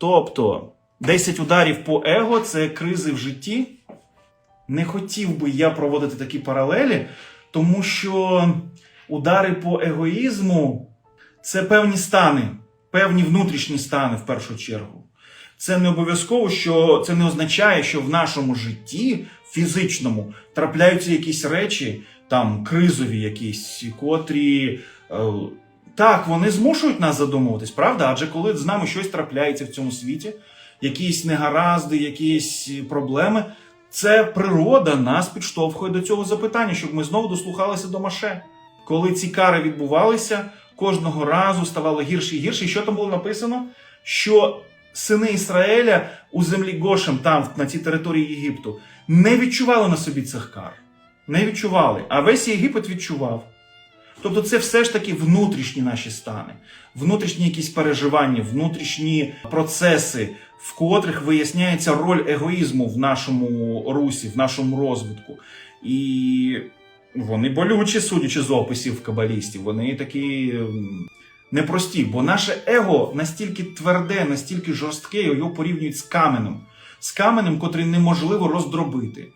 Тобто 10 ударів по его це кризи в житті. Не хотів би я проводити такі паралелі, тому що удари по егоїзму це певні стани, певні внутрішні стани в першу чергу. Це не обов'язково, що це не означає, що в нашому житті фізичному трапляються якісь речі, там кризові якісь, котрі. Е, так, вони змушують нас задумуватись, правда? Адже коли з нами щось трапляється в цьому світі, якісь негаразди, якісь проблеми, це природа нас підштовхує до цього запитання, щоб ми знову дослухалися до Маше. Коли ці кари відбувалися, кожного разу ставало гірше і гірше. І що там було написано? Що сини Ізраїля у землі Гошем, там, на цій території Єгипту, не відчували на собі цих кар. Не відчували. А весь Єгипет відчував. Тобто це все ж таки внутрішні наші стани, внутрішні якісь переживання, внутрішні процеси, в котрих виясняється роль егоїзму в нашому русі, в нашому розвитку. І вони болючі, судячи з описів кабалістів, вони такі ем, непрості, бо наше его настільки тверде, настільки жорстке, його порівнюють з каменем, з каменем, котрий неможливо роздробити.